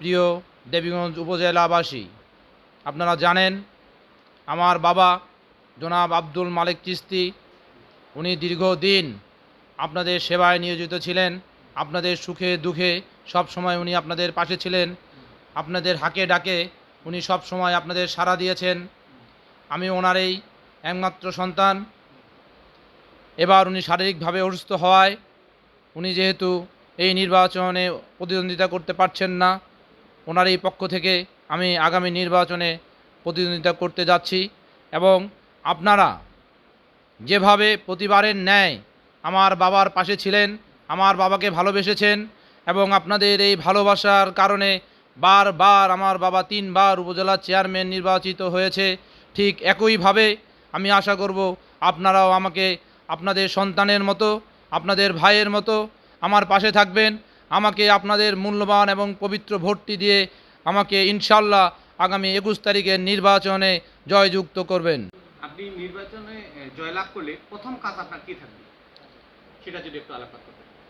প্রিয় দেবীগঞ্জ উপজেলাবাসী, আপনারা জানেন আমার বাবা জনাব আব্দুল মালিক চিস্তি, উনি দীর্ঘদিন আপনাদের সেবায় নিয়োজিত ছিলেন, আপনাদের সুখে দুঃখে সব সময় উনি আপনাদের পাশে ছিলেন, আপনাদের হাকে ডাকে উনি সব সময় আপনাদের সাড়া দিয়েছেন। আমি ওনার একমাত্র সন্তান। এবার উনি শারীরিকভাবে অসুস্থ হওয়ায় উনি যেহেতু এই নির্বাচনে প্রতিদ্বন্দ্বিতা করতে পারছেন না ওনার এই পক্ষ থেকে আমি আগামী নির্বাচনে প্রতিদ্বন্দ্বিতা করতে যাচ্ছি এবং আপনারা যেভাবে প্রতিবারের ন্যায় আমার বাবার পাশে ছিলেন, আমার বাবাকে ভালোবেসেছেন এবং আপনাদের এই ভালোবাসার কারণে বারবার আমার বাবা তিনবার উপজেলা চেয়ারম্যান নির্বাচিত হয়েছে, ঠিক একইভাবে আমি আশা করব আপনারাও আমাকে আপনাদের সন্তানের মতো, আপনাদের ভাইয়ের মতো আমার পাশে থাকবেন। আমাকে আপনাদের মূল্যবান এবং পবিত্র ভোটটি দিয়ে আমাকে ইনশাল্লাহ আগামী একুশ তারিখের নির্বাচনে জয়যুক্ত করবেন। আপনি নির্বাচনে জয়লাভ করলে প্রথম কাজ আপনার কি থাকবে? সেটা যদি একটু আলোকপাত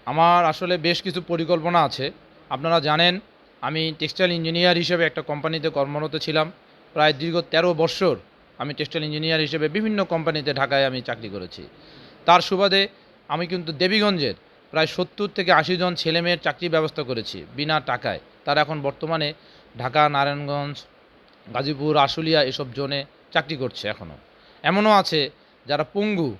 আমার আসলে বেশ কিছু পরিকল্পনা আছে। আপনারা জানেন আমি টেক্সটাইল ইঞ্জিনিয়ার হিসেবে একটা কোম্পানিতে কর্মরত ছিলাম। প্রায় দীর্ঘ তেরো বৎসর আমি টেক্সটাইল ইঞ্জিনিয়ার হিসেবে বিভিন্ন কোম্পানিতে ঢাকায় আমি চাকরি করেছি। তার সুবাদে আমি কিন্তু দেবীগঞ্জের প্রায় সত্তর থেকে আশি জন ছেলে মেয়ের চাকরির ব্যবস্থা করেছি বিনা টাকায়। তারা এখন বর্তমানে ঢাকা, নারায়ণগঞ্জ, গাজীপুর, আশুলিয়া এসব জোনে চাকরি করছে এখনও এমনও আছে যারা পঙ্গু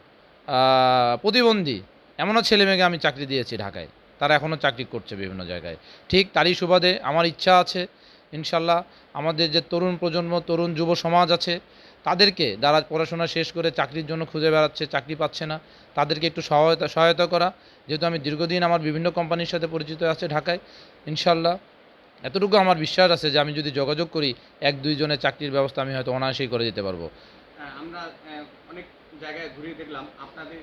প্রতিবন্ধী, এমনও ছেলেমেয়েকে আমি চাকরি দিয়েছি ঢাকায়। তারা এখনও চাকরি করছে বিভিন্ন জায়গায়। ঠিক তারই সুবাদে আমার ইচ্ছা আছে, ইনশাল্লাহ আমাদের যে তরুণ প্রজন্ম, তরুণ যুব সমাজ আছে তাদেরকে যারা পড়াশোনা শেষ করে চাকরির জন্য খুঁজে বেড়াচ্ছে, চাকরি পাচ্ছে না, তাদেরকে একটু সহায়তা সহায়তা করা। যেহেতু আমি দীর্ঘদিন আমার বিভিন্ন কোম্পানির সাথে পরিচিত আছে ঢাকায় ইনশাল্লাহ এতটুকু আমার বিশ্বাস আছে যে আমি যদি যোগাযোগ করি, এক দুইজনের চাকরির ব্যবস্থা আমি হয়তো অনায়াসেই করে দিতে পারব। আমরা অনেক জায়গায় ঘুরে দেখলাম, আপনাদের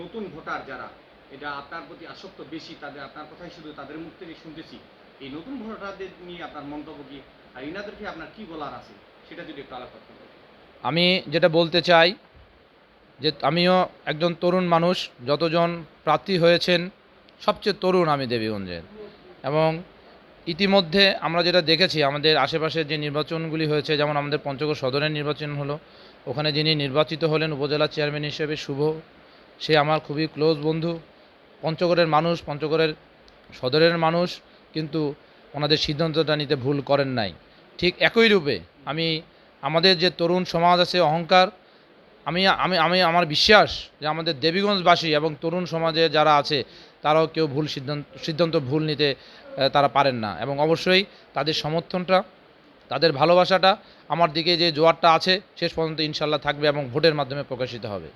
নতুন ভোটার যারা, এটা আপনার প্রতি আসক্ত বেশি, তাদের, আপনার কথাই শুধু তাদের মুখ থেকে শুনতেছি। এই নতুন ভোটারদের নিয়ে আপনার মন্তব্য কি, আর ইনাদেরকে আপনার কি বলার আছে, সেটা যদি একটু আলোকপাত করতেন আমি যেটা বলতে চাই যে আমিও একজন তরুণ মানুষ, যতজন প্রার্থী হয়েছেন, সবচেয়ে তরুণ আমি দেবীগঞ্জের এবং ইতিমধ্যে আমরা যেটা দেখেছি, আমাদের আশেপাশের যে নির্বাচনগুলি হয়েছে, যেমন আমাদের পঞ্চগড় সদরের নির্বাচন হলো, ওখানে যিনি নির্বাচিত হলেন উপজেলা চেয়ারম্যান হিসেবে শুভ, সে আমার খুবই ক্লোজ বন্ধু। পঞ্চগড়ের মানুষ, পঞ্চগড়ের সদরের মানুষ, কিন্তু ওনাদের সিদ্ধান্তটা নিতে ভুল করেন নাই। ঠিক একই রূপে আমি আমাদের যে তরুণ সমাজ আছে, অহংকার, আমি আমি আমি, আমার বিশ্বাস যে আমাদের দেবীগঞ্জবাসী এবং তরুণ সমাজে যারা আছে, তারাও কেউ ভুল সিদ্ধান্ত সিদ্ধান্ত ভুল নিতে তারা পারেন না। এবং অবশ্যই তাদের সমর্থনটা, তাদের ভালোবাসাটা আমার দিকে যে জোয়ারটা আছে, শেষ পর্যন্ত ইনশাল্লাহ থাকবে এবং ভোটের মাধ্যমে প্রকাশিত হবে।